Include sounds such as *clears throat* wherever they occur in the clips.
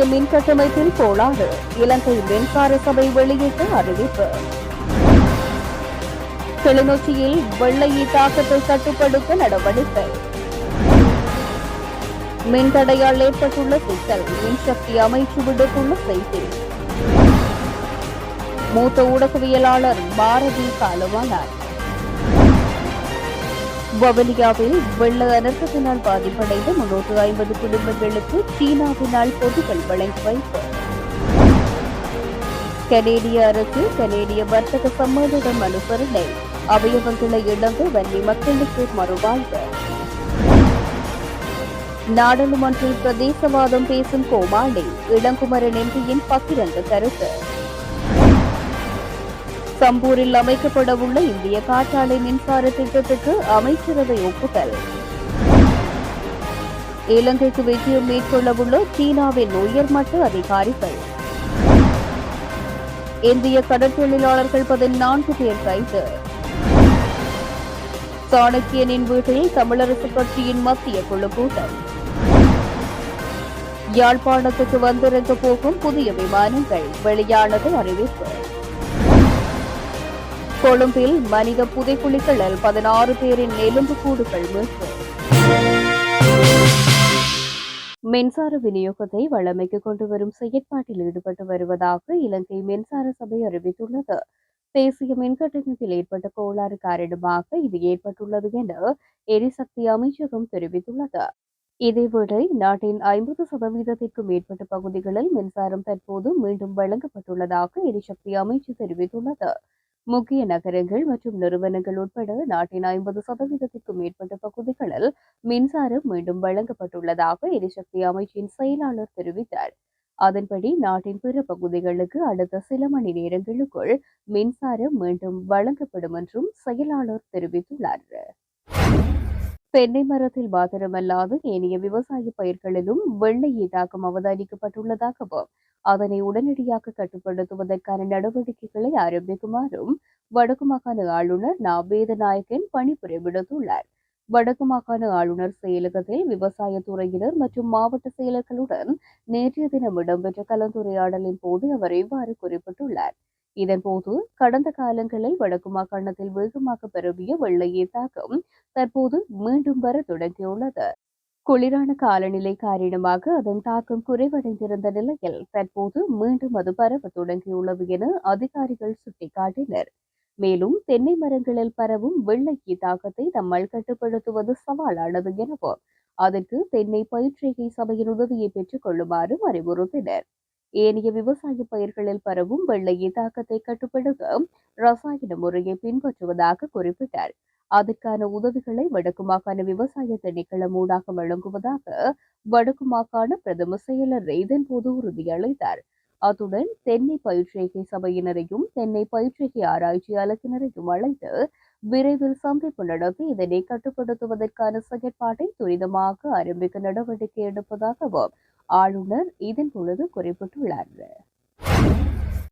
தேசிய மின் கட்டமைப்பில் கோளாறு. இலங்கை மின்சார சபை வெளியிட்ட அறிவிப்பு. கிளிநொச்சியில் வெள்ளையை தாக்கத்தை கட்டுப்படுத்த நடவடிக்கை. மின்தடையால் ஏற்பட்டுள்ள சிக்கல். மின்சக்தி அமைச்சு விடுத்துள்ள செய்தி. மூத்த ஊடகவியலாளர் பாரதி காலமானார் வவலியாவில் வெள்ள அனர்த்தத்தினால் பாதிப்படைந்த முன்னூற்று ஐம்பது குடும்பங்களுக்கு சீனாவினால் பொதுகள் வழங்கி வைப்பு. கனேடிய அரசு கனேடிய வர்த்தக சம்மேளனம் அனுசரணை. அவயவங்களை இழந்து வன்னி மக்களுக்கு மறுவாழ்வு. நாடாளுமன்ற பிரதேசவாதம் பேசும் கோமாளி இளங்குமரன் எம்பியின் பகிரங்க கருத்து சம்பூரில் அமைக்கப்படவுள்ள இந்திய காற்றாலை மின்சார திட்டத்துக்கு அமைச்சரவை ஒப்புதல். இலங்கைக்கு விஜயம் மேற்கொள்ளவுள்ள சீனாவின் உயர்மட்ட அதிகாரிகள். இந்திய கடற்தொழிலாளர்கள் பதினான்கு பேர் கைது. சாணக்கியனின் வீட்டில் தமிழரசு கட்சியின் மத்திய குழு கூட்டம். யாழ்ப்பாணத்துக்கு வந்திறங்க போகும் புதிய விமானங்கள் வெளியானது அறிவிப்பு. கொழும்பில் மனித புதைக்குழிகளில் பதினாறு பேரின் எலும்பு கூடுகள் மீட்பு. மின்சார விநியோகத்தை வழமைக்கு கொண்டு வரும் செயற்பாட்டில் ஈடுபட்டு வருவதாக இலங்கை மின்சார சபை அறிவித்துள்ளது. தேசிய மின்கட்டமைப்பில் ஏற்பட்ட கோளாறு காரணமாக இது ஏற்பட்டுள்ளது என எரிசக்தி அமைச்சகம் தெரிவித்துள்ளது. இதேவேளை நாட்டின் ஐம்பது சதவீதத்திற்கும் மேற்பட்ட பகுதிகளில் மின்சாரம் தற்போது மீண்டும் வழங்கப்பட்டுள்ளதாக எரிசக்தி அமைச்சு தெரிவித்துள்ளது. முக்கிய நகரங்கள் மற்றும் நிறுவனங்கள் உட்பட நாட்டின் ஐம்பது சதவீதத்திற்கும் மேற்பட்ட பகுதிகளில் மின்சாரம் மீண்டும் வழங்கப்பட்டுள்ளதாக எரிசக்தி அமைச்சின் செயலாளர் தெரிவித்தார். அதன்படி நாட்டின் பிற பகுதிகளுக்கு அடுத்த சில மணி நேரங்களுக்குள் மின்சாரம் மீண்டும் வழங்கப்படும் என்றும் செயலாளர் தெரிவித்துள்ளார். தென்னை மரத்தில் மாத்திரமல்லாது ஏனைய விவசாய பயிர்களிலும் வெள்ளை தாக்கம் அவதானிக்கப்பட்டுள்ளதாகவும் அதனை உடனடியாக கட்டுப்படுத்துவதற்கான நடவடிக்கைகளை ஆரம்பிக்குமாறும் வடக்கு மாகாண ஆளுநர் நா வேதநாயகன் பணிபுரி விடுத்துள்ளார். வடக்கு மாகாண ஆளுநர் செயலகத்தில் விவசாய துறையினர் மற்றும் மாவட்ட செயலர்களுடன் நேற்றைய தினம் இடம்பெற்ற கலந்துரையாடலின் போது அவர் இவ்வாறு குறிப்பிட்டுள்ளார். இதன்போது கடந்த காலங்களில் வடக்கு மாகாணத்தில் வேகமாக பரவிய வெள்ளையே தாக்கம் தற்போது மீண்டும் வர தொடங்கியுள்ளது. குளிரான காலநிலை காரணமாக அதன் தாக்கம் குறைவடைந்திருந்த நிலையில் தற்போது மீண்டும் அது பரவ தொடங்கியுள்ளது என அதிகாரிகள் சுட்டிக்காட்டினர். மேலும் தென்னை மரங்களில் பரவும் வெள்ளைக்கு தாக்கத்தை நம்மால் கட்டுப்படுத்துவது சவாலானது எனவும் அதற்கு தென்னை பயிற்சிகை சபையின் உதவியை பெற்றுக் கொள்ளுமாறும் அறிவுறுத்தினர். ஏனைய விவசாய பயிர்களில் பரவும் வெள்ளையை தாக்கத்தை கட்டுப்படுத்த ரசாயன முறையை பின்பற்றுவதாக குறிப்பிட்டார். அதற்கான உதவிகளை வடக்கு மாகாண விவசாய திணைக்களம் ஊடாக வழங்குவதாக வடக்கு மாகாண பிரதம செயலர் இதன்போது உறுதியளித்தார் அத்துடன் தென்னை பயிற்சிகை சபையினரையும் தென்னை பயிற்சிகை ஆராய்ச்சியாளத்தினரையும் அழைத்து விரைவில் சந்திப்பு நடத்தி இதனை கட்டுப்படுத்துவதற்கான செயற்பாட்டை துரிதமாக ஆரம்பிக்க நடவடிக்கை எடுப்பதாகவும் ஆளுநர் இதன் பொழுது குறிப்பிட்டுள்ளார்.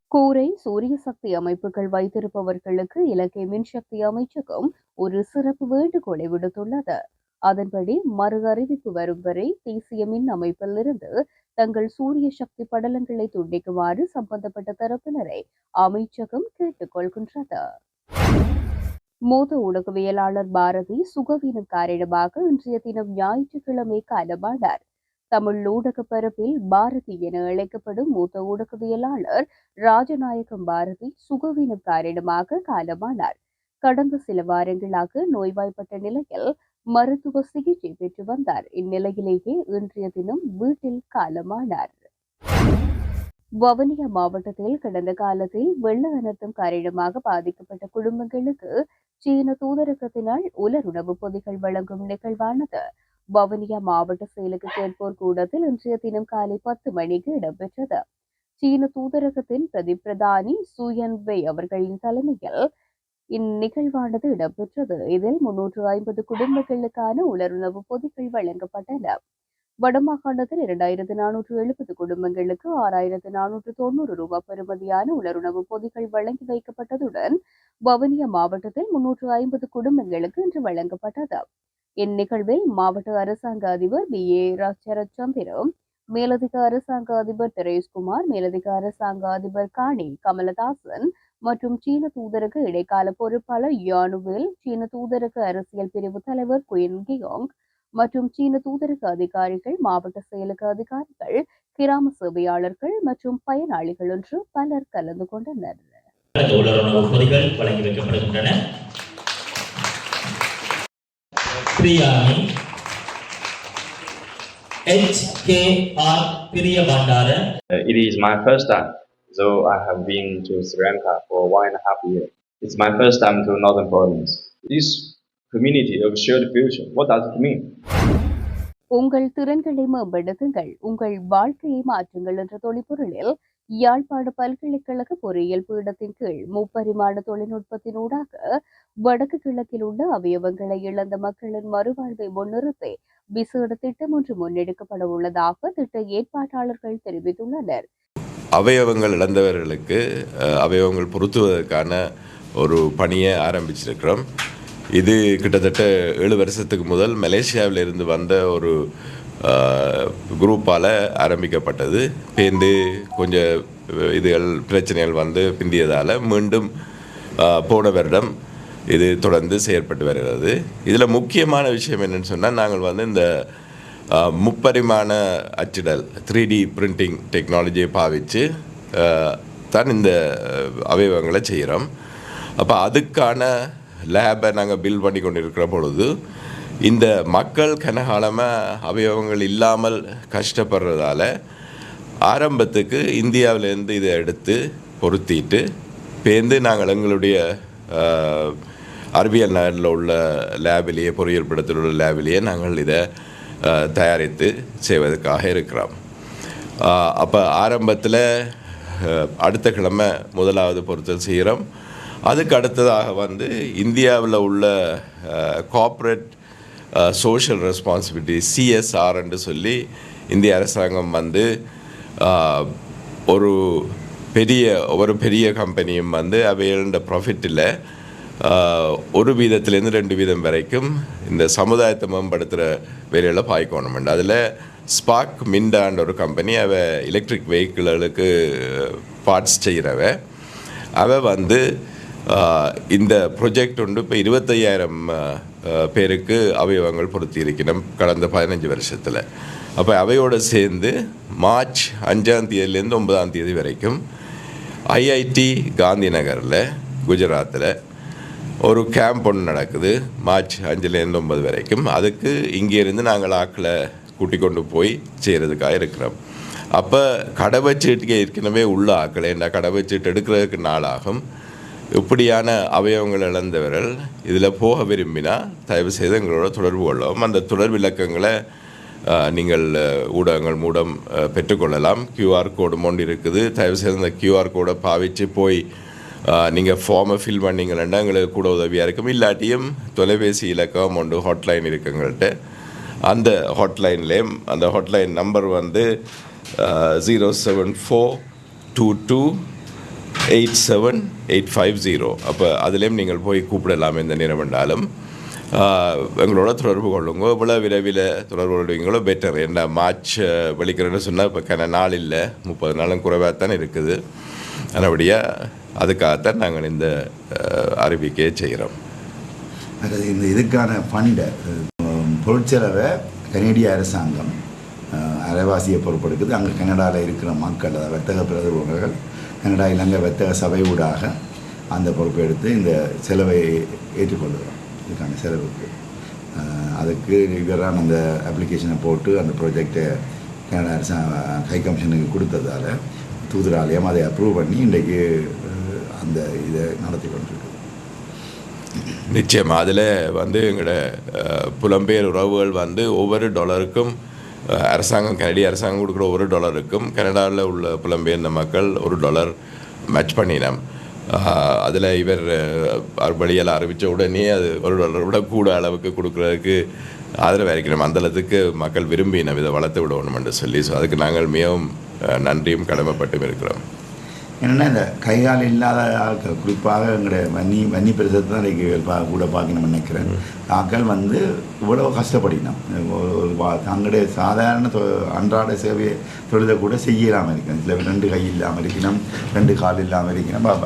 கூரை சூரிய சக்தி அமைப்புகள் வைத்திருப்பவர்களுக்கு இலங்கை மின்சக்தி அமைச்சகம் ஒரு சிறப்பு வேண்டுகோளை விடுத்துள்ளது. அதன்படி மறு அறிவிப்பு வரும் வரை தேசிய மின் அமைப்பிலிருந்து தங்கள் சூரிய சக்தி படலங்களை துண்டிக்குமாறு சம்பந்தப்பட்ட தரப்பினரை அமைச்சகம் கேட்டுக்கொள்கின்றது மூத்த ஊடகவியலாளர் பாரதி சுகவீனம் காரணமாக இன்றைய தினம் ஞாயிற்றுக்கிழமை காலமானார் தமிழ் ஊடக பரப்பில் பாரதி என அழைக்கப்படும் மூத்த ஊடகவியலாளர் ராஜநாயகம் பாரதி சுகவீனம் காரணமாக காலமானார். கடந்த சில வாரங்களாக நோய்வாய்ப்பட்ட நிலையில் மருத்துவ சிகிச்சை பெற்று வந்தார். இந்நிலையிலேயே இன்றைய தினம் வீட்டில் காலமானார். வவுனியா மாவட்டத்தில் கடந்த காலத்தில் வெள்ள அனர்த்தம் காரணமாக பாதிக்கப்பட்ட குடும்பங்களுக்கு சீன தூதரகத்தினால் உலருணவு பொதிகள் வழங்கும் நிகழ்வானது. வவுனியா மாவட்ட செயலுக்கு கேட்போர் கூடத்தில் இன்றைய தினம் காலை பத்து மணிக்கு இடம்பெற்றது. சீன தூதரகத்தின் பிரதி பிரதானி சூயன் அவர்களின் தலைமையில் இந்நிகழ்வானது இடம்பெற்றது. இதில் முன்னூற்று ஐம்பது குடும்பங்களுக்கான உலருணவு பொதிகள் வழங்கப்பட்டன. வடமாகாணத்தில் இரண்டாயிரத்து நானூற்று எழுபது குடும்பங்களுக்கு ஆறாயிரத்து நானூற்று தொன்னூறு ரூபாய் பெறுமதியான உலருணவு பொதிகள் வழங்கி வைக்கப்பட்டதுடன் வவுனியா மாவட்டத்தில் முன்னூற்று ஐம்பது குடும்பங்களுக்கு இன்று வழங்கப்பட்டது. இந்நிகழ்வில் மாவட்ட அரசாங்க அதிபர் பி. ஏ. சந்திரம் மேலதிக அரசாங்க அதிபர் திரேஷ்குமார் மேலதிக அரசாங்க அதிபர் காணி கமலதாசன் மற்றும் சீன தூதரக இடைக்கால பொறுப்பாளர் யானுவில் சீன தூதரக அரசியல் பிரிவு தலைவர் குயின் கியோங் மற்றும் சீன தூதரக அதிகாரிகள் மாவட்ட செயலக அதிகாரிகள் கிராம சேவையாளர்கள் மற்றும் பயனாளிகள் என்று பலர் கலந்து கொண்டனர் இந்த உலருணவு பொதிகள் வழங்கி வைக்கப்படுகின்றன பிரியாணி ஆர் பிரிய Bandara Uh, it is my first time, so I have been to Sri Lanka for one and a half year. It's my first time to Northern Province. This community of shared future, what does it mean? உங்கள் திறன்களை மேம்படுத்துங்கள் உங்கள் வாழ்க்கையை மாற்றுங்கள் என்ற தொழிற்பொருளில் யாழ்ப்பாண பல்கலைக்கழக பொறியியல் பீடத்தின் கீழ் முப்பரிமாண தொழில்நுட்பத்தினூடாக வடக்கு கிழக்கில் உள்ள அவயவங்களை இழந்த மக்களின் மறுவாழ்வை முன்னிறுத்தி விசேட திட்டம் ஒன்று முன்னெடுக்கப்பட உள்ளதாக திட்ட ஏற்பாட்டாளர்கள் தெரிவித்துள்ளனர். அவயவங்கள் இழந்தவர்களுக்கு அவயவங்கள் பொருத்துவதற்கான ஒரு பணியை ஆரம்பிச்சிருக்கிறோம். இது கிட்டத்தட்ட ஏழு வருஷத்துக்கு முதல் மலேசியாவில் இருந்து வந்த ஒரு குரூப்பால் ஆரம்பிக்கப்பட்டது. பேந்து கொஞ்சம் இதுகள் பிரச்சனைகள் வந்து பிந்தியதால் மீண்டும் போன வருடம் இது தொடர்ந்து செயற்பட்டு வருகிறது. இதில் முக்கியமான விஷயம் என்னன்னு சொன்னால் நாங்கள் வந்து இந்த முப்பரிமாண அச்சிடல் த்ரீ டி பிரிண்டிங் டெக்னாலஜியை பாவித்து தான் இந்த அவயவங்களை செய்கிறோம் அப்போ அதுக்கான லேபை நாங்கள் பில் பண்ணி கொண்டு இருக்கிற பொழுது இந்த மக்கள் கனகாலமாக அவயவங்கள் இல்லாமல் கஷ்டப்படுறதால ஆரம்பத்துக்கு இந்தியாவிலேருந்து இதை எடுத்து பொருத்திட்டு பேர்ந்து நாங்கள் எங்களுடைய அறிவியல் நகரில் உள்ள லேபிலேயே பொறியியல் படத்தில் உள்ள லேபிலேயே நாங்கள் இதை தயாரித்து செய்வதற்காக இருக்கிறோம் அப்போ ஆரம்பத்தில் அடுத்த கிழமை முதலாவது பொருத்தல் செய்கிறோம் அதுக்கு அடுத்ததாக வந்து இந்தியாவில் உள்ள கார்ப்பரேட் சோஷியல் ரெஸ்பான்சிபிலிட்டி சிஎஸ்ஆர் என்று சொல்லி இந்திய அரசாங்கம் வந்து ஒரு பெரிய ஒரு பெரிய கம்பெனியும் வந்து அவைகளோட ப்ராஃபிட்டில் ஒரு வீதத்துலேருந்து ரெண்டு வீதம் வரைக்கும் இந்த சமுதாயத்தை மேம்படுத்துகிற வேலையில் பாய்க்கணும் அதில் ஸ்பார்க் மிண்டான்ற ஒரு கம்பெனி அவ எலக்ட்ரிக் வெஹிக்கிள்களுக்கு பார்ட்ஸ் செய்கிறவ அவ வந்து இந்த ப்ரொஜெக்ட் ஒன்று இப்போ இருபத்தையாயிரம் பேருக்கு அவயவங்கள் பொருத்தி இருக்கணும் கடந்த பதினஞ்சு வருஷத்தில். அப்போ அவையோடு சேர்ந்து மார்ச் அஞ்சாம் தேதியிலேருந்து ஒன்பதாம் தேதி வரைக்கும் ஐஐடி காந்தி நகரில் குஜராத்தில் ஒரு கேம்ப் ஒன்று நடக்குது மார்ச் அஞ்சுலேருந்து ஒன்பது வரைக்கும். அதுக்கு இங்கேருந்து நாங்கள் ஆக்களை கூட்டி கொண்டு போய் செய்கிறதுக்காக இருக்கிறோம். அப்போ கடவுச்சீட்டுக்கு ஏற்கனவே உள்ள ஆக்களை என்ன கடவுச்சீட்டு எடுக்கிறதுக்கு நாளாகும். இப்படியான அவயவங்கள் இழந்தவர்கள் இதில் போக விரும்பினா தயவு செய்து எங்களோட தொடர்பு கொள்ளவும். அந்த தொடர் விளக்கங்களை நீங்கள் ஊடகங்கள் மூலம் பெற்றுக்கொள்ளலாம். கியூஆர் கோடு ஒன்று இருக்குது. தயவுசெய்து அந்த கியூஆர் கோடை பாவித்து போய் நீங்கள் ஃபார்மை ஃபில் பண்ணிங்கன்னா எங்களுக்கு கூட உதவியாக இருக்கும். இல்லாட்டியும் தொலைபேசி இலக்கம் ஒன்று ஹாட்லைன் இருக்குங்கள்ட்ட. அந்த ஹாட்லைன்லேயும் அந்த ஹாட்லைன் நம்பர் வந்து zero seven four two two eight seven eight five zero அப்போ அதுலேயும் நீங்கள் போய் கூப்பிடலாம் எந்த நேரம் என்றாலும் எங்களோட தொடர்பு கொள்ளுங்க. இவ்வளோ விரைவில் தொடர்பு கொள்வீங்களோ பெட்டர் என்ன மார்ச் வெளிக்கிறேன்னு சொன்னால் இப்போ கன நாள் இல்லை முப்பது நாளும் குறைவாக தானே இருக்குது. அதபடியாக அதுக்காகத்தான் நாங்கள் இந்த அறிவிக்கையை செய்கிறோம். இந்த இதுக்கான ஃபண்டை பொருட்செலவை கனேடிய அரசாங்கம் அரைவாசியை பொறுப்பெடுக்குது அங்கே கனடாவில் இருக்கிற மக்கள் அதாவது வர்த்தக பிரதிபர்கள் கனடா இலங்கை வர்த்தக சபை ஊடாக அந்த பொறுப்பை எடுத்து இந்த செலவை ஏற்றுக்கொள்கிறோம். இதுக்கான செலவுக்கு. அதுக்கு ரெகுலராக அந்த அப்ளிகேஷனை போட்டு அந்த ப்ராஜெக்டை கனடா அரசாங்க ஹை கமிஷனுக்கு கொடுத்ததால தூதராலயம் அதை அப்ரூவ் பண்ணி இன்றைக்கு அந்த இதை நடத்தி கொண்டிருக்கு நிச்சயமாக அதில் வந்து எங்களோட புலம்பெயர் உறவுகள் வந்து ஒவ்வொரு டாலருக்கும் அரசாங்கம் கனடிய அரசாங்கம் கொடுக்குற ஒரு டாலருக்கும் கனடாவில் உள்ள புலம்பெயர்ந்த மக்கள் ஒரு டாலர் மேட்ச் பண்ணினோம். அதில் இவர் அஹ், வழியால் அறிவித்த உடனே அது ஒரு டாலரை விட கூட அளவுக்கு கொடுக்குறதுக்கு ஆதரவு அளிக்கணும். அந்தளவுக்கு மக்கள் விரும்பினோம். இதை வளர்த்து விடணும் என்று சொல்லி. ஸோ அதுக்கு நாங்கள் மிகவும் நன்றியும் கடமைப்பட்டும் இருக்கிறோம். என்னென்னா இந்த கைகால் இல்லாத ஆட்கள் குறிப்பாக எங்களுடைய வன்னி வன்னி பிரதேசத்தை தான் இன்றைக்கு பா கூட பார்க்கணும்னு நினைக்கிறேன். ஆட்கள் வந்து இவ்வளோ கஷ்டப்படினோம் ஒரு தங்களுடைய சாதாரண தொ அன்றாட சேவையை தொழிலை கூட செய்யலாமல் இருக்கணும். சில ரெண்டு கை இல்லாமல் இருக்கணும் ரெண்டு கால் இல்லாமல் இருக்கணும்.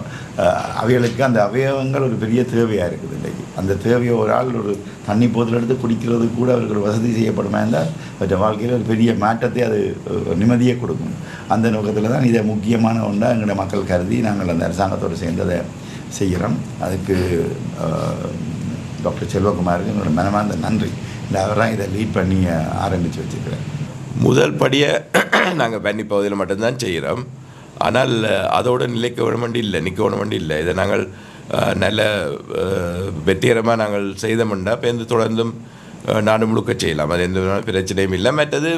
அவைகளுக்கு அந்த அவயவங்கள் ஒரு பெரிய தேவையாக இருக்குது இன்றைக்கு. அந்த தேவையை ஒரு ஆள் ஒரு தண்ணி போதில் எடுத்து குடிக்கிறது கூட அவருக்கு ஒரு வசதி செய்யப்படுமா இருந்தால் அவற்றை வாழ்க்கையில் ஒரு பெரிய மாற்றத்தை அது நிம்மதியை கொடுக்கும். அந்த நோக்கத்தில் தான் இதை முக்கியமான ஒன்றாக எங்களுடைய மக்கள் கருதி நாங்கள் அந்த அரசாங்கத்தோடு சேர்ந்ததை செய்கிறோம். அதுக்கு டாக்டர் செல்வகுமாருக்கு எங்களோட மனமார்ந்த நன்றி. இந்த அவராக இதை லீட் பண்ணி ஆரம்பித்து வச்சுருக்கிறேன் முதல் படியை *clears throat* நாங்கள் பன்னி பகுதியில் மட்டும்தான் செய்கிறோம். ஆனால் அதோட நிலைக்க வேணுமெண்டு இல்லை நிற்க வேணுமெண்டு இல்லை. இதை நாங்கள் நல்ல வெற்றிகரமாக நாங்கள் செய்தோம்னா இப்போ எந்த தொடர்ந்தும் நாடு முழுக்க செய்யலாம். அது எந்த பிரச்சனையும் இல்லை. மற்றது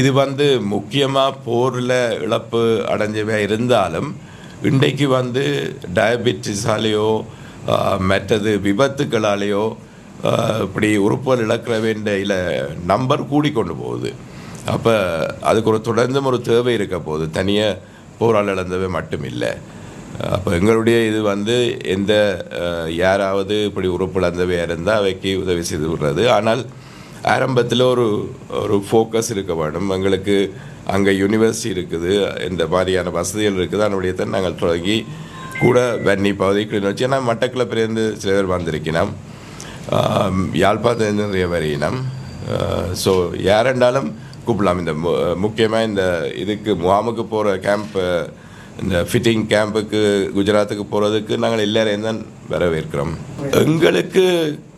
இது வந்து முக்கியமாக போரில் இழப்பு அடைஞ்சவையாக இருந்தாலும் இன்றைக்கு வந்து டயபெட்டிஸாலேயோ மற்றது விபத்துக்களாலேயோ இப்படி உறுப்புகள் இழக்கிற வேண்டிய இல்லை நம்பர் கூடிக்கொண்டு போகுது. அப்போ அதுக்கு ஒரு தொடர்ந்தும் ஒரு தேவை இருக்க போகுது. தனியாக போரால் இழந்தவை மட்டும் இல்லை அப்போ எங்களுடைய இது வந்து எந்த யாராவது இப்படி உறுப்பிழந்தவை இருந்தால் அவைக்கு உதவி செய்து விடுறது. ஆனால் ஆரம்பத்தில் ஒரு ஒரு ஃபோக்கஸ் இருக்க வேண்டும். எங்களுக்கு அங்கே யூனிவர்சிட்டி இருக்குது இந்த மாதிரியான வசதிகள் இருக்குது. அதனுடைய தான் நாங்கள் தொடங்கி கூட வன்னி பகுதி கிளிநொச்சி ஏன்னா மட்டக்கிளப்பிலேருந்து சில பேர் வந்திருக்கிறோம். ஆம், நிறைய வரையினம் ஸோ யாரெண்டாலும் கூப்பிடலாம். இந்த முக்கியமாக இந்த இதுக்கு முகாமுக்கு போகிற கேம்ப் இந்த ஃபிட்டிங் கேம்புக்கு குஜராத்துக்கு போகிறதுக்கு நாங்கள் எல்லாரையும் தான் வரவேற்கிறோம். எங்களுக்கு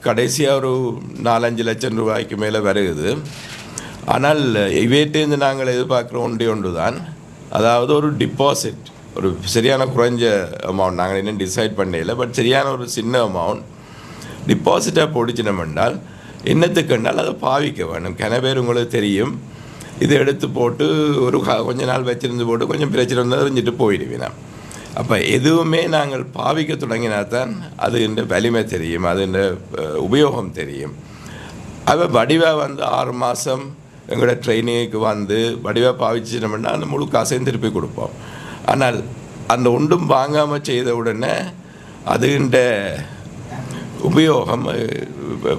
கடைசியாக ஒரு நாலஞ்சு லட்சம் ரூபாய்க்கு மேலே வருகுது. ஆனால் இவையிட்டேருந்து நாங்கள் எதிர்பார்க்குற ஒன்றே ஒன்று தான் அதாவது ஒரு டிபாசிட் ஒரு சரியான குறைஞ்ச அமௌண்ட் நாங்கள் இன்னும் டிசைட் பண்ணல பட் சரியான ஒரு சின்ன அமௌண்ட் டிபாசிட்டாக போடிச்சினோம் என்றால் என்னத்துக்கு என்றால் அதை பாவிக்க வேணும். கன பேர் உங்களுக்கு தெரியும். இதை எடுத்து போட்டு ஒரு கொஞ்ச நாள் வச்சிருந்து போட்டு கொஞ்சம் பிரச்சனை இருந்தால் அறிஞ்சிட்டு போயிடுவீனா அப்போ எதுவுமே நாங்கள் பாவிக்க தொடங்கினா தான் அது இந்த வலிமை தெரியும் அது இந்த உபயோகம் தெரியும் அவ வடிவாக வந்து ஆறு மாதம் எங்களோட ட்ரைனிங்க்கு வந்து வடிவாக பாவிச்சிட்டோம்னா அந்த முழு காசையும் திருப்பி கொடுப்போம் ஆனால் அந்த ஒன்றும் வாங்காமல் செய்த உடனே அதுகின்ற உபயோகம்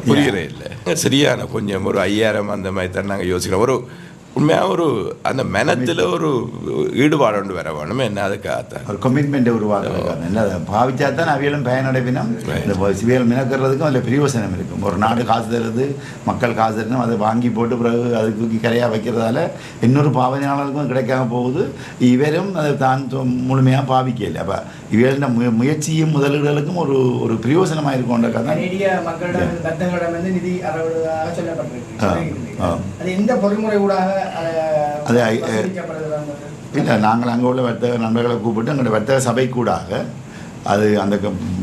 புரியறே இல்லை சரியான கொஞ்சம் ஒரு ஐயாயிரம் அந்த மாதிரி தான் நாங்கள் யோசிக்கிறோம் ஒரு உண்மையாக ஒரு அந்த மெனத்தில் ஒரு ஈடுபாடு ஒன்று வர வேணும். என்ன அதுக்காகத்தான் ஒரு கமிட்மெண்ட்டை உருவாக்குறதுக்காக என்ன பாவிச்சா தான் அவியலும் பயனடைவினம் இந்த சிவியல் மினக்கிறதுக்கும் அதில் பிரியோசனம் இருக்கும். ஒரு நாடு காசு தருது மக்கள் காசு தரணும் அதை வாங்கி போட்டு பிறகு அதுக்கு தூக்கி கரையாக வைக்கிறதால இன்னொரு பாவனையாளருக்கும் கிடைக்காம போகுது. இவரும் அதை தான் முழுமையாக பாவிக்கல. அப்போ இவர்களின் மு முயற்சியும் முதலீடுகளுக்கும் ஒரு ஒரு பிரயோசனமாக மக்களிடம் வந்து நிதி சொல்லப்பட்டிருக்கு. அது எந்த பொறிமுறை ஊடாக அது இல்லை நாங்கள் அங்கே உள்ள வர்த்தக நண்பர்களை கூப்பிட்டு எங்களுடைய வர்த்தக சபை கூடாக அது அந்த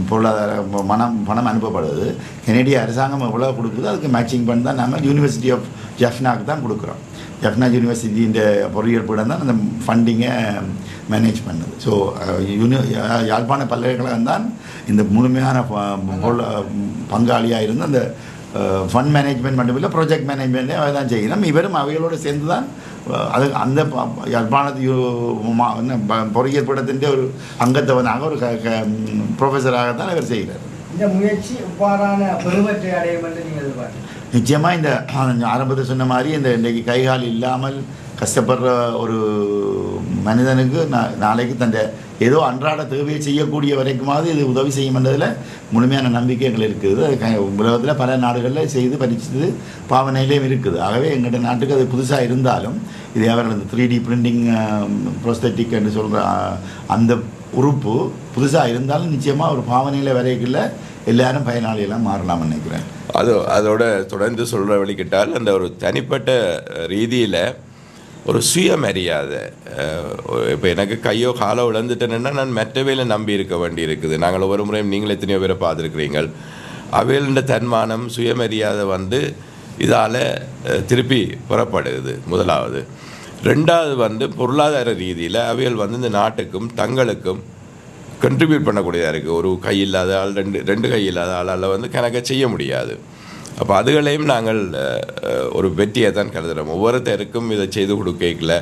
பொருளாதார மனம் பணம் அனுப்பப்படுது. கெனடிய அரசாங்கம் எவ்வளோ கொடுக்குது அதுக்கு மேட்சிங் பண்ணி தான் நாங்கள் யூனிவர்சிட்டி ஆஃப் ஜஃப்னாக்கு தான் கொடுக்குறோம். ஜஃப்னா யூனிவர்சிட்டின்ற பொறியியல் பீடம் தான் அந்த ஃபண்டிங்கை மேனேஜ் பண்ணுது. ஸோ யூனி யாழ்ப்பாண பல்கலைக்கழகம் தான் இந்த முழுமையான பங்காளியாக இருந்து அந்த ஃபண்ட் மேனேஜ்மெண்ட் மட்டும் இல்லை ப்ராஜெக்ட் மேனேஜ்மெண்ட்டே அவை தான் செய்யணும். இவரும் அவைகளோடு சேர்ந்து தான் அது அந்த யாழ்ப்பாணத்து பொறியியல் பீடத்திൻ്റെ ஒரு அங்கத்தவனாக ஒரு ப்ரொஃபஸராக தான் இவர் செய்கிறார். இந்த முயற்சி இவ்வாறான பெருமற்றை அடையும் என்று நீங்கள் எதிர்பார்க்கிறீங்க நிச்சயமாக இந்த ஆரம்பத்தில் சொன்ன மாதிரி இந்த இன்றைக்கு கைகால் இல்லாமல் கஷ்டப்படுற ஒரு மனிதனுக்கு நா- நாளைக்கு தந்த ஏதோ அன்றாட தேவையை செய்யக்கூடிய வரைக்குமாவது இது உதவி செய்யும்ன்றதில் முழுமையான நம்பிக்கை எங்களுக்கு இருக்குது உலகத்தில் பல நாடுகளில் செய்து பறிச்சது பாவனையிலையும் இருக்குது. ஆகவே எங்கள்கிட்ட நாட்டுக்கு அது புதுசாக இருந்தாலும் இது அவர்கள் இந்த த்ரீ டி பிரிண்டிங் ப்ரோஸ்தட்டிக் என்று சொல்கிற அந்த உறுப்பு புதுசாக இருந்தாலும் நிச்சயமாக ஒரு பாவனையில் வரைக்குள்ள எல்லாரும் பயனாளியெல்லாம் மாறலாம்னு நினைக்கிறேன். அது அதோட தொடர்ந்து சொல்கிற வழிக்கிட்டால் அந்த ஒரு தனிப்பட்ட ரீதியில் ஒரு சுயமரியாதை. இப்போ எனக்கு கையோ காலோ இழந்துட்டேன்னா நான் மற்றவையில் நம்பி இருக்க வேண்டி இருக்குது. நாங்கள் ஒவ்வொரு முறையும் நீங்கள் எத்தனையோ பேரை பார்த்துருக்கிறீங்கள் அவைகளின் தன்மானம் சுயமரியாதை வந்து இதால் திருப்பி புறப்படுது முதலாவது. ரெண்டாவது வந்து பொருளாதார ரீதியில் அவைகள் வந்து இந்த நாட்டுக்கும் தங்களுக்கும் கண்ட்ரிபியூட் பண்ணக்கூடியதாக இருக்குது ஒரு கை இல்லாத ஆள் ரெண்டு ரெண்டு கை இல்லாத ஆளால் வந்து கணக்கை செய்ய முடியாது. அப்போ அதுகளையும் நாங்கள் ஒரு வெற்றியை தான் கருதுகிறோம் ஒவ்வொருத்தருக்கும் இதை செய்து கொடுக்கல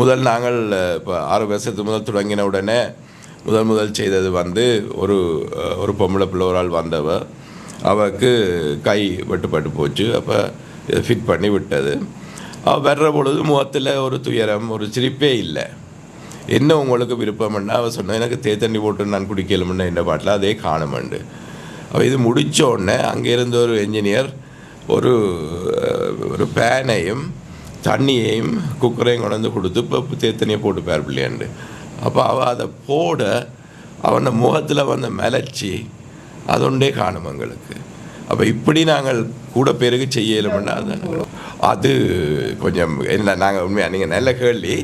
முதல் நாங்கள் இப்போ ஆறு வருஷத்துக்கு முதல் தொடங்கின உடனே முதல் முதல் செய்தது வந்து ஒரு ஒரு பொம்பளை பிள்ளை ஒரு ஆள் வந்தவ. அவருக்கு கை வெட்டுப்பட்டு போச்சு. அப்போ இதை ஃபிட் பண்ணி விட்டது. அவள் வர்ற பொழுது முகத்தில் ஒரு துயரம் ஒரு சிரிப்பே இல்லை. என்ன உங்களுக்கு விருப்பம்னா அவள் சொன்னால் எனக்கு தேத்தண்ணி போட்டு நான் குடிக்கலும்னா என்ன பாட்டில் அதே காணுமண்டு அப்போ இது முடித்த உடனே அங்கே இருந்த ஒரு என்ஜினியர் ஒரு ஒரு பேனையும் தண்ணியையும் குக்கரையும் கொண்டு வந்து கொடுத்து இப்போ தேத்தண்ணியை போட்டு பேர் பிள்ளையாண்டு. அப்போ அவள் அதை போட அவன முகத்தில் வந்து மிளச்சி அதொண்டே காணும் எங்களுக்கு. அப்போ இப்படி நாங்கள் கூட பிறகு செய்யலும்னா அது கொஞ்சம் என்ன நாங்கள் உண்மையாக நீங்கள் நல்ல கேள்வி.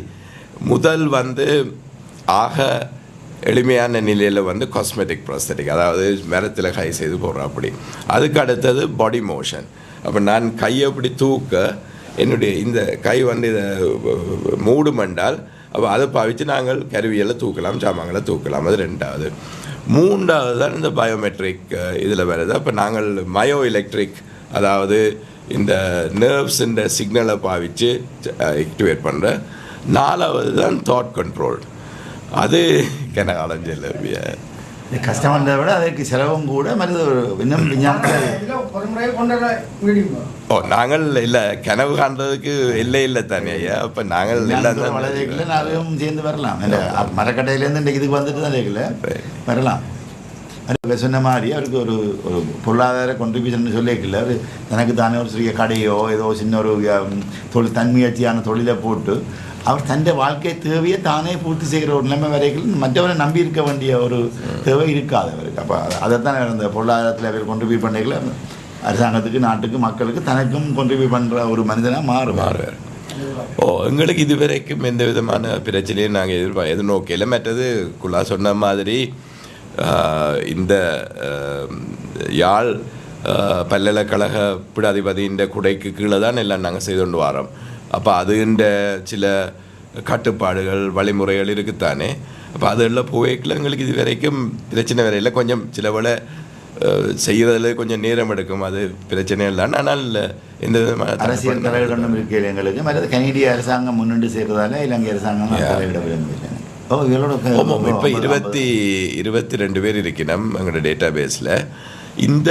முதல் வந்து ஆக எளிமையான நிலையில் வந்து காஸ்மெட்டிக் ப்ராஸ்தட்டிக் அதாவது மரத்தில் கை செய்து போடுறோம் அப்படி. அதுக்கு அடுத்தது பாடி மோஷன் அப்போ நான் கையை அப்படி தூக்க என்னுடைய இந்த கை வந்து இதை மூடுமென்றால் அப்போ அதை பாவித்து நாங்கள் கருவியெல்லாம் தூக்கலாம் சாமான்களை தூக்கலாம். அது ரெண்டாவது. மூன்றாவது தான் இந்த பயோமெட்ரிக் இதில் வருது. அப்போ நாங்கள் மயோ எலக்ட்ரிக் அதாவது இந்த நர்வ்ஸ் இந்த சிக்னலை பாவித்து ஆக்டிவேட் பண்ணுற நாலாவது தான் தாட் கண்ட்ரோல் அது கனகாலம் செல்ல இது கஷ்டமன்றதை விட அதற்கு செலவும் கூட இன்னும் இதுல ஒரு முறையே கொண்டு வர முடியுமா? ஓ நாங்கள் இல்லை கனவு காண்றதுக்கு இல்லை இல்லை தானே ஐயா. அப்போ நாங்கள் எல்லாம் நாளையும் சேர்ந்து வரலாம். மரக்கட்டையிலேருந்து இன்றைக்கு இதுக்கு வந்துட்டு தான் இருக்கல வரலாம். அது சொன்ன மாதிரி அவருக்கு ஒரு ஒரு பொருளாதார contribution சொல்லியிருக்கல. அவர் தனக்கு தானே ஒரு சிறிய கடையோ ஏதோ சின்ன ஒரு தொழில் தன்முயற்சியான தொழிலை போட்டு அவர் தன்னுடைய வாழ்க்கை தேவையை தானே பூர்த்தி செய்கிற ஒரு நிலைமை வரைக்கும் மற்றவரை நம்பி இருக்க வேண்டிய ஒரு தேவை இருக்காது அவருக்கு. அப்போ அதைத்தான் இருந்த அந்த பொருளாதாரத்தில் அவர் contribute பண்ணிக்கல. அரசாங்கத்துக்கு நாட்டுக்கு மக்களுக்கு தனக்கும் contribute பண்ணுற ஒரு மனிதனாக மாறுவார். மாறுவார். ஓ எங்களுக்கு இதுவரைக்கும் எந்த விதமான பிரச்சனையும் நாங்கள் எதிர்பா எதிர்நோக்கல. மற்றது குலா சொன்ன மாதிரி இந்த யாழ் பல்கலைக்கழக பிடாதிபதியின் குடைக்கு கீழே தான் எல்லாம் நாங்கள் செய்து கொண்டு வரோம். அப்போ அதுன்ற சில கட்டுப்பாடுகள் வழிமுறைகள் இருக்குத்தானே? அப்போ அதெல்லாம் போய்க்கல எங்களுக்கு இது வரைக்கும் பிரச்சனை வரையில் கொஞ்சம் சில வேளை செய்கிறதுல கொஞ்சம் நேரம் எடுக்கும். அது பிரச்சனை இல்லை. ஆனால் எந்த விதமான அரசியல் தலையிடணும் இருக்கையில் எங்களுக்கு? மற்றது கனேடிய அரசாங்கம் முன்னிட்டு செய்கிறதால இலங்கை அரசாங்கம். தலையிட இவளோட ஆமாம் இப்போ இருபத்தி இருபத்தி ரெண்டு பேர் இருக்கணும் எங்களோட டேட்டா பேஸில் இந்த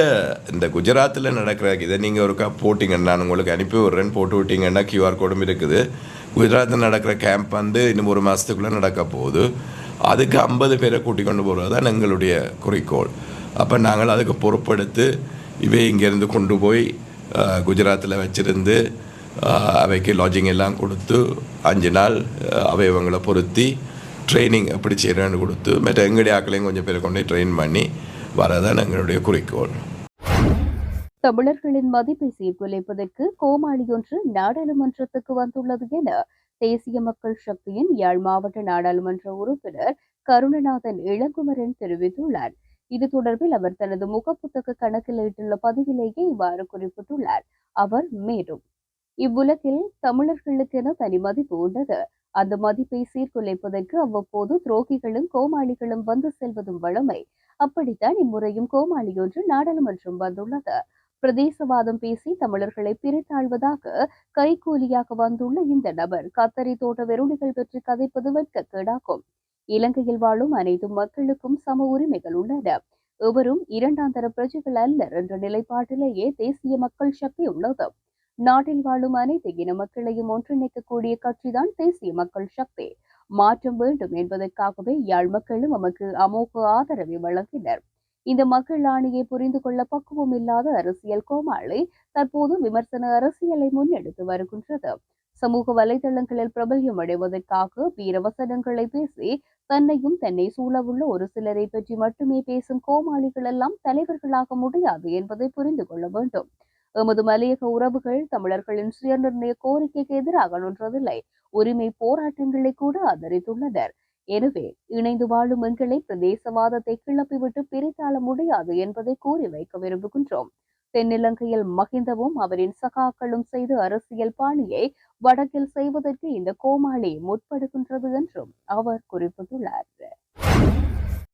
இந்த குஜராத்தில் நடக்கிற இதை நீங்கள் ஒருக்கா போட்டிங்கன்னா நான் உங்களுக்கு அனுப்பி விட்றேன்னு போட்டு விட்டீங்கன்னா கியூஆர் கோடும் இருக்குது. குஜராத்தில் நடக்கிற கேம்ப் வந்து இன்னும் ஒரு மாதத்துக்குள்ளே நடக்க போகுது. அதுக்கு ஐம்பது பேரை கூட்டிக் கொண்டு போகிறது தான் எங்களுடைய குறிக்கோள். அப்போ நாங்கள் அதுக்கு பொறுப்பெடுத்து இவை இங்கேருந்து கொண்டு போய் குஜராத்தில் வச்சிருந்து அவைக்கு லாட்ஜிங் எல்லாம் கொடுத்து அஞ்சு நாள் ஆஹ், அவயவங்களை பொருத்தி ட்ரைனிங் எப்படி செய்கிறேன்னு கொடுத்து மற்ற எங்களுடைய ஆக்களையும் கொஞ்சம் பேர் கொண்டு ட்ரெயின் பண்ணி வரதான் எங்களுடைய குறிக்கோள். தமிழர்களின் மதிப்பை சீர்குலைப்பதற்கு கோமாளி ஒன்று நாடாளுமன்றத்துக்கு வந்துள்ளது என தேசிய மக்கள் சக்தியின் யாழ் மாவட்ட நாடாளுமன்ற உறுப்பினர் கருணநாதன் இளங்குமரன் தெரிவித்துள்ளார். இது தொடர்பில் அவர் தனது முகப்புத்தக கணக்கில் இட்டுள்ள பதிவிலேயே இவ்வாறு குறிப்பிட்டுள்ளார். அவர் மேலும் இவ்வுலகில் தமிழர்களுக்கென தனி மதிப்பு உள்ளது. அந்த மதிப்பை சீர்குலைப்பதற்கு அவ்வப்போது துரோகிகளும் கோமாளிகளும் வந்து செல்வதும் வழமை. அப்படித்தான் இம்முறையும் கோமாளி ஒன்று நாடாளுமன்றம் வந்துள்ளது. பிரதேசவாதம் பேசி தமிழர்களை பிரித்தாழ்வதாக கைகூலியாக வந்துள்ள இந்த நபர் கத்தரி தோட்ட வெறுணிகள் பற்றி கதைப்பது வெட்கக்கேடாகும் இலங்கையில் வாழும் அனைத்து மக்களுக்கும் சம உரிமைகள் உள்ளன. எவரும் இரண்டாம் தர பிரஜைகள் அல்லர் என்ற நிலைப்பாட்டிலேயே தேசிய மக்கள் சக்தி உள்ளது. நாட்டில் வாழும் அனைத்து இன மக்களையும் ஒன்றிணைக்கக்கூடிய கட்சிதான் தேசிய மக்கள் சக்தி. மாற்றம் வேண்டும் என்பதற்காகவே யாழ் மக்களும் நமக்கு அமோக ஆதரவை வழங்கினர். இந்த மக்கள் ஆணையை புரிந்து கொள்ள பக்குவம் இல்லாத அரசியல் கோமாளி தற்போது விமர்சன அரசியலை முன்னெடுத்து வருகின்றது. சமூக வலைதளங்களில் பிரபல்யம் அடைவதற்காக வீரவசனங்களை பேசி தன்னையும் தன்னை சூழவுள்ள ஒரு சிலரை பற்றி மட்டுமே பேசும் கோமாளிகள் எல்லாம் தலைவர்களாக முடியாது என்பதை புரிந்து கொள்ள வேண்டும். எமது மலையக உறவுகள் தமிழர்களின் சுயநிர்ணய கோரிக்கைக்கு எதிராக நின்றதில்லை. உரிமை போராட்டங்களை கூட ஆதரித்துள்ளனர். எனவே இணைந்து வாழும் எங்களை பிரதேசவாதத்தை கிளப்பிவிட்டு பிரித்தாள முடியாது என்பதை கூறி வைக்க விரும்புகின்றோம். தென்னிலங்கையில் மகிந்தவும் அவரின் சகாக்களும் செய்த அரசியல் பாணியை வடக்கில் செய்வதற்கு இந்த கோமாளி முற்படுகின்றது என்றும் அவர் குறிப்பிட்டுள்ளார்.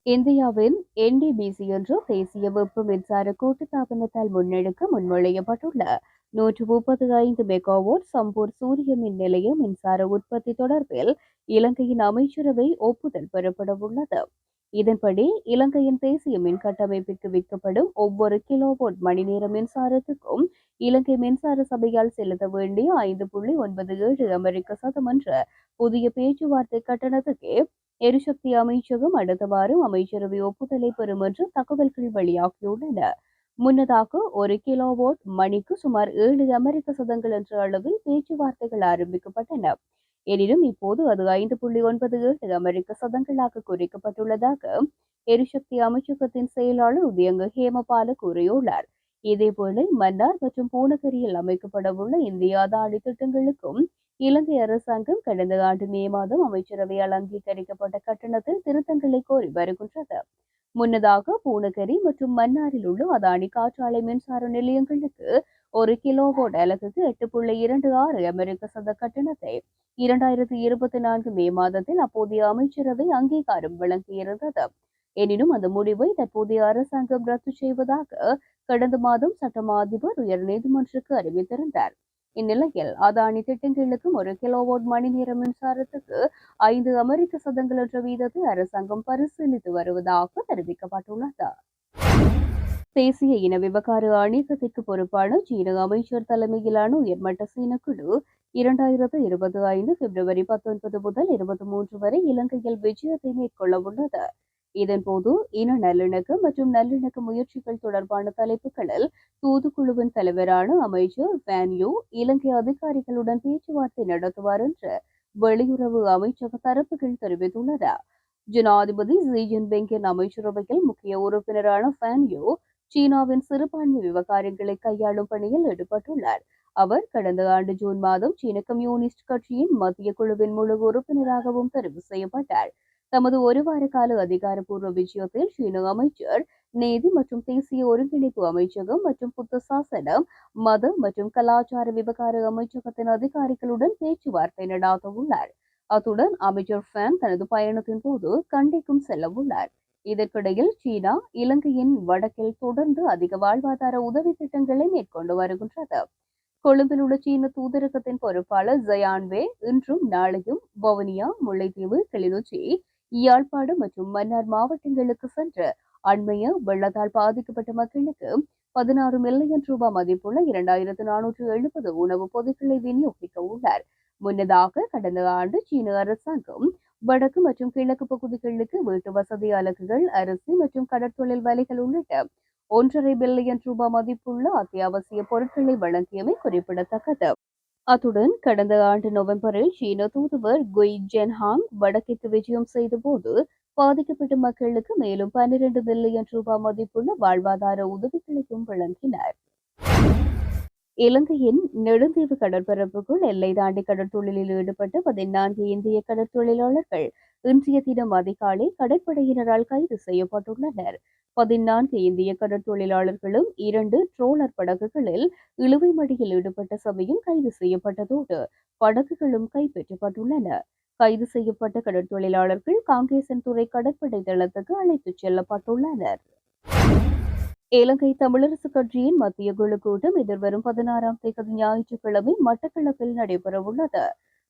இந்தியாவின் என்டிபிசி என்ற தேசிய வெப்ப மின்சார கூட்டுத்தாபனத்தால் முன்னெடுக்க முன்மொழியப்பட்டுள்ள நூற்று முப்பத்தி ஐந்து மெகாவாட் சம்பூர் சூரிய மின் நிலைய மின்சார உற்பத்தி தொடர்பில் இலங்கையின் அமைச்சரவை ஒப்புதல் பெறப்பட உள்ளது. இதன்படி இலங்கையின் தேசிய மின் கட்டமைப்பிற்கு விற்கப்படும் ஒவ்வொரு கிலோவாட் மணி நேர மின்சாரத்துக்கும் இலங்கை மின்சார சபையால் செலுத்த வேண்டிய ஐந்து புள்ளி ஒன்பது ஏழு அமெரிக்க சதம் என்ற புதிய பேச்சுவார்த்தை கட்டணத்துக்கு எரிசக்தி அமைச்சகம் அடுத்த வாரம் அமைச்சரவை ஒப்புதலை பெறும் என்று தகவல்கள் வெளியாகியுள்ளன. முன்னதாக ஒரு கிலோவோட் மணிக்கு சுமார் ஏழு அமெரிக்க சதங்கள் என்ற அளவில் பேச்சுவார்த்தைகள் ஆரம்பிக்கப்பட்டன. எனினும் இப்போது அது ஐந்து புள்ளி ஒன்பது ஏழு அமெரிக்க சதங்களாக குறைக்கப்பட்டுள்ளதாக எரிசக்தி அமைச்சகத்தின் செயலாளர் உதயங்க ஹேமபால கூறியுள்ளார். இதேபோல மன்னார் மற்றும் பூனகரியில் அமைக்கப்படவுள்ள இந்திய அதானி திட்டங்களுக்கும் இலங்கை அரசாங்கம் கடந்த ஆண்டு மே மாதம் அமைச்சரவையால் அங்கீகரிக்கப்பட்ட கட்டணத்தில் திருத்தங்களை கோரி வருகின்றது. முன்னதாக பூனகரி மற்றும் மன்னாரில் உள்ள அதானி காற்றாலை மின்சார நிலையங்களுக்கு ஒரு கிலோவோட் அலகுக்கு எட்டு புள்ளி இரண்டு ஆறு அமெரிக்க சத கட்டணத்தை இரண்டாயிரத்தி இருபத்தி நான்கு மே மாதத்தில் அப்போதைய அமைச்சரவை அங்கீகாரம் வழங்கியிருந்தது. எனினும் அந்த முடிவை தற்போதைய அரசாங்கம் ரத்து செய்வதாக கடந்த மாதம் சட்டமா அதிபர் உயர் நீதிமன்றத்துக்கு அறிவித்திருந்தார். இந்நிலையில் அதானி திட்டங்களுக்கும் ஒரு கிலோவோட் மணி நேர மின்சாரத்துக்கு ஐந்து அமெரிக்க சதங்கள் என்ற வீதத்தை அரசாங்கம் பரிசீலித்து வருவதாக தெரிவிக்கப்பட்டுள்ளது. தேசிய இன விவகார ஆணையகத்திற்கு பொறுப்பான சீன அமைச்சர் தலைமையிலான உயர்மட்ட சீன குழு இரண்டாயிரத்து இருபத்தி ஐந்து பிப்ரவரி பத்தொன்பது முதல் இருபத்தி மூன்று வரை இலங்கையில் விஜயத்தை மேற்கொள்ள உள்ளது. இதன்போது இன நல்லிணக்க மற்றும் நல்லிணக்க முயற்சிகள் தொடர்பான தலைப்புகளில் தூதுக்குழுவின் தலைவரான அமைச்சர் வேன்யூ இலங்கை அதிகாரிகளுடன் பேச்சுவார்த்தை நடத்துவார் என்று வெளியுறவு அமைச்சக தரப்புகள் தெரிவித்துள்ளன ஜனாதிபதி ஜி ஜின்பிங்கின் அமைச்சரவையில் முக்கிய உறுப்பினரான ஃபேன்யூ சீனாவின் சிறுபான்மை விவகாரங்களை கையாளும் பணியில் ஈடுபட்டுள்ளார். அவர் கடந்த ஆண்டு ஜூன் மாதம் சீன கம்யூனிஸ்ட் கட்சியின் மத்திய குழுவின் முழு உறுப்பினராகவும் தெரிவு செய்யப்பட்டார். தமது ஒரு வார கால அதிகாரப்பூர்வ விஜயத்தில் சீன அமைச்சர் நீதி மற்றும் தேசிய ஒருங்கிணைப்பு அமைச்சகம் மற்றும் புத்த சாசனம் மத மற்றும் கலாச்சார விவகார அமைச்சகத்தின் அதிகாரிகளுடன் பேச்சுவார்த்தை நடாத்த உள்ளார் அத்துடன் அமைச்சர் ஃபேன் தனது பயணத்தின் போது கண்டிக்கும் செல்ல உள்ளார் இதற்கிடையில் சீனா இலங்கையின் வடக்கில் தொடர்ந்து அதிக வாழ்வாதார உதவி திட்டங்களை மேற்கொண்டு வருகின்றது. கொழும்பில் உள்ள சீன தூதரகத்தின் பொறுப்பாளர் ஜயான்வே இன்றும் நாளையும் வவுனியா முல்லைத்தீவு கிளிநொச்சி யாழ்ப்பாடு மற்றும் மன்னார் மாவட்டங்களுக்கு சென்று அண்மைய வெள்ளத்தால் பாதிக்கப்பட்ட மக்களுக்கு பதினாறு மில்லியன் ரூபாய் மதிப்புள்ள இரண்டாயிரத்து நானூற்று எழுபது உணவுப் பொதுக்களை விநியோகிக்க உள்ளார். முன்னதாக கடந்த ஆண்டு சீன அரசாங்கம் வடக்கு மற்றும் கிழக்கு பகுதிகளுக்கு வீட்டு வசதி அலகுகள் அரிசி மற்றும் கடற்தொழில் வேலைகள் உள்ளிட்ட ஒன்றரை பில்லியன் ரூபாய் மதிப்புள்ள அத்தியாவசிய பொருட்களை வழங்கியமை குறிப்பிடத்தக்கது. அத்துடன் கடந்த ஆண்டு நவம்பரில் சீன தூதுவர் குய் ஜென்ஹாங் வடக்கிற்கு விஜயம் செய்தபோது பாதிக்கப்பட்ட மக்களுக்கு மேலும் பன்னிரண்டு மில்லியன் ரூபாய் மதிப்புள்ள வாழ்வாதார உதவிகளையும் வழங்கினார். இலங்கையின் நெடுந்தீவு கடற்பரப்புக்குள் எல்லை தாண்டி கடற்தொழிலில் ஈடுபட்ட பதினான்கு இந்திய கடற்தொழிலாளர்கள் இன்றைய தினம் அதிகாலை கடற்படையினரால் கைது செய்யப்பட்டுள்ளனர். பதினான்கு இந்திய கடற்தொழிலாளர்களும் இரண்டு ட்ரோலர் படகுகளில் இழுவை மடியில் ஈடுபட்ட சபையும் கைது செய்யப்பட்டதோடு படகுகளும் கைப்பற்றப்பட்டுள்ளன. கைது செய்யப்பட்ட கடற்தொழிலாளர்கள் காங்கேசன் துறை கடற்படை தளத்துக்கு அழைத்துச் செல்லப்பட்டுள்ளனர். இலங்கை தமிழரசு கட்சியின் மத்திய குழு கூட்டம் எதிர்வரும் பதினாறாம் தேதி ஞாயிற்றுக்கிழமை மட்டக்களப்பில் நடைபெறவுள்ளது.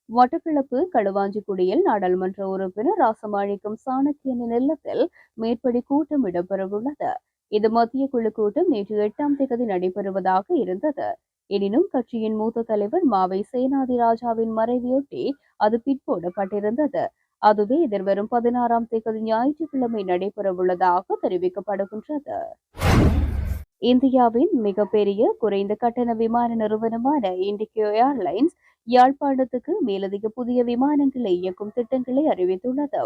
மட்டக்களப்பு களுவாஞ்சிக்குடியில் நாடாளுமன்ற உறுப்பினர் ராசமாணிக்கம் சாணக்கியனின் இல்லத்தில் மேற்படி கூட்டம் இடம்பெறவுள்ளது. இது மத்திய குழு கூட்டம் நேற்று எட்டாம் தேதி நடைபெறுவதாக இருந்தது. எனினும் கட்சியின் மூத்த தலைவர் மாவை சேனாதிராஜாவின் மறைவையொட்டி அது பிற்போடப்பட்டிருந்தது. அதுவே எதிர்வரும் பதினாறாம் தேதி ஞாயிற்றுக்கிழமை நடைபெறவுள்ளதாக தெரிவிக்கப்படுகின்றது. இந்தியாவின் மிகப்பெரிய குறைந்த கட்டண விமான நிறுவனமான இண்டிகோ ஏர்லைன்ஸ் யாழ்ப்பாணத்துக்கு மேலதிக புதிய விமானங்களை இயக்கும் திட்டங்களை அறிவித்துள்ளது.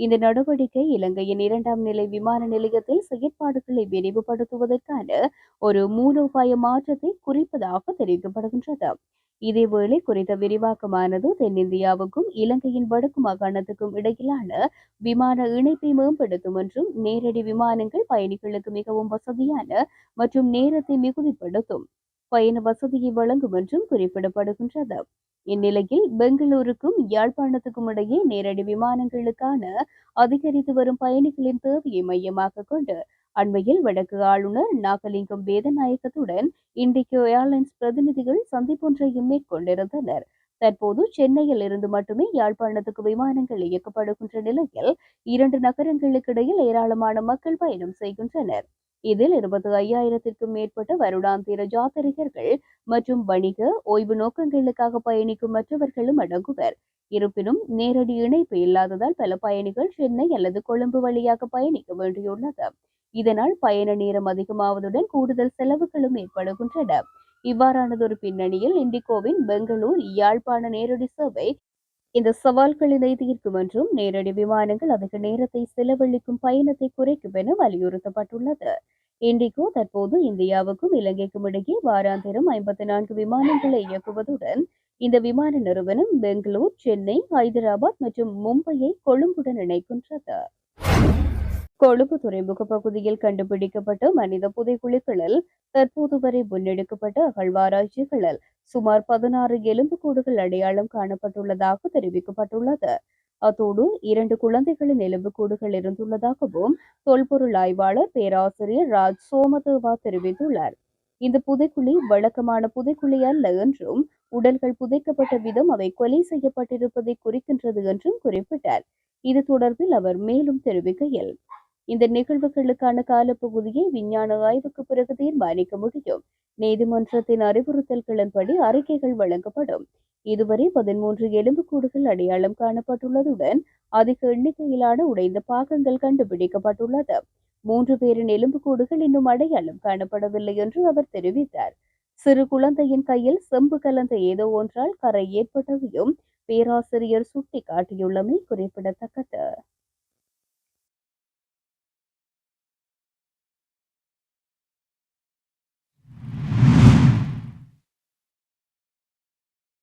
இந்த நடவடிக்கை இலங்கையின் இரண்டாம் நிலை விமான நிலையத்தில் செயற்பாடுகளை விரிவுபடுத்துவதற்கான ஒரு மூலோபாய மாற்றத்தை குறிப்பதாக தெரிவிக்கப்படுகின்றது. இதேவேளை குறித்த விரிவாக்கமானது தென்னிந்தியாவுக்கும் இலங்கையின் வடக்கு மாகாணத்துக்கும் இடையிலான விமான இணைப்பை மேம்படுத்தும் என்றும் நேரடி விமானங்கள் பயணிகளுக்கு மிகவும் வசதியான மற்றும் நேரத்தை மிகுதிப்படுத்தும். பயண வசதியை வழங்கும் என்றும் குறிப்பிடப்படுகின்றது. இந்நிலையில் பெங்களூருக்கும் யாழ்ப்பாணத்துக்கும் இடையே நேரடி விமானங்களுக்கான அதிகரித்து வரும் பயணிகளின் தேவையை மையமாக கொண்டு அண்மையில் வடக்கு ஆளுநர் நாகலிங்கம் வேதநாயகத்துடன் இண்டிகோ ஏர்லைன்ஸ் பிரதிநிதிகள் சந்திப்பொன்றையும் மேற்கொண்டிருந்தனர். தற்போது சென்னையில் இருந்து மட்டுமே யாழ்ப்பாணத்துக்கு விமானங்கள் இயக்கப்படுகின்ற நிலையில் இரண்டு நகரங்களுக்கு இடையில் ஏராளமான மக்கள் பயணம் செய்கின்றனர். இதில் இருபத்தி ஐயாயிரத்திற்கும் மேற்பட்ட வருடாந்திர ஜாத்திரிகர்கள் மற்றும் வணிக ஓய்வு நோக்கங்களுக்காக பயணிக்கும் மற்றவர்களும் அடங்குவர். இருப்பினும் நேரடி இணைப்பு இல்லாததால் பல பயணிகள் சென்னை அல்லது கொழும்பு வழியாக பயணிக்க வேண்டியுள்ளது. இதனால் பயண நேரம் அதிகமாவதுடன் கூடுதல் செலவுகளும் ஏற்படுகின்றன. இவ்வாறானதொரு பின்னணியில் இண்டிகோவின் பெங்களூர் யாழ்ப்பாண நேரடி சேவை இந்த சவால்களினை தீர்க்கும் என்றும் நேரடி விமானங்கள் அதிக நேரத்தை செலவழிக்கும் பயணத்தை குறைக்கும் என வலியுறுத்தப்பட்டுள்ளது. இண்டிகோ தற்போது இந்தியாவுக்கும் இலங்கைக்கும் இடையே வாராந்திரம் ஐம்பத்தி நான்கு விமானங்களை இயக்குவதுடன் இந்த விமான நிறுவனம் பெங்களூர் சென்னை ஹைதராபாத் மற்றும் மும்பையை கொழும்புடன் இணைக்கின்றது. கொழும்பு துறைமுக பகுதியில் கண்டுபிடிக்கப்பட்ட மனித புதைக்குழிகளில் தற்போது வரை முன்னெடுக்கப்பட்ட அகழ்வாராய்ச்சிகளில் சுமார் பதினாறு எலும்புக்கூடுகள் அடையாளம் காணப்பட்டுள்ளதாக தெரிவிக்கப்பட்டுள்ளது. அத்தோடு இரண்டு குழந்தைகளின் எலும்புக்கூடுகள் இருந்துள்ளதாகவும் தொல்பொருள் ஆய்வாளர் பேராசிரியர் ராஜ் சோமதேவா தெரிவித்துள்ளார். இந்த புதைக்குழி வழக்கமான புதைக்குழி அல்ல என்றும் உடல்கள் புதைக்கப்பட்ட விதம் அவை கொலை செய்யப்பட்டிருப்பதை குறிக்கின்றது என்றும் குறிப்பிட்டார். இது தொடர்பில் அவர் மேலும் தெரிவிக்கையில் இந்த நிகழ்வுகளுக்கான காலப்பகுதியை விஞ்ஞான ஆய்வுக்கு பிறகு தீர்மானிக்க முடியும். நீதிமன்றத்தின் அறிவுறுத்தல்களின்படி அறிக்கைகள் வழங்கப்படும். இதுவரை பதிமூன்று எலும்புக்கூடுகள் அடையாளம் காணப்பட்டுள்ளதுடன் அதிக எண்ணிக்கையிலான உடைந்த பாகங்கள் கண்டுபிடிக்கப்பட்டுள்ளது. மூன்று பேரின் எலும்புக்கூடுகள் இன்னும் அடையாளம் காணப்படவில்லை என்று அவர் தெரிவித்தார். சிறு குழந்தையின் கையில் செம்பு கலந்த ஏதோ ஒன்றால் கரை ஏற்பட்டதையும் பேராசிரியர் சுட்டிக்காட்டியுள்ளமை குறிப்பிடத்தக்கது.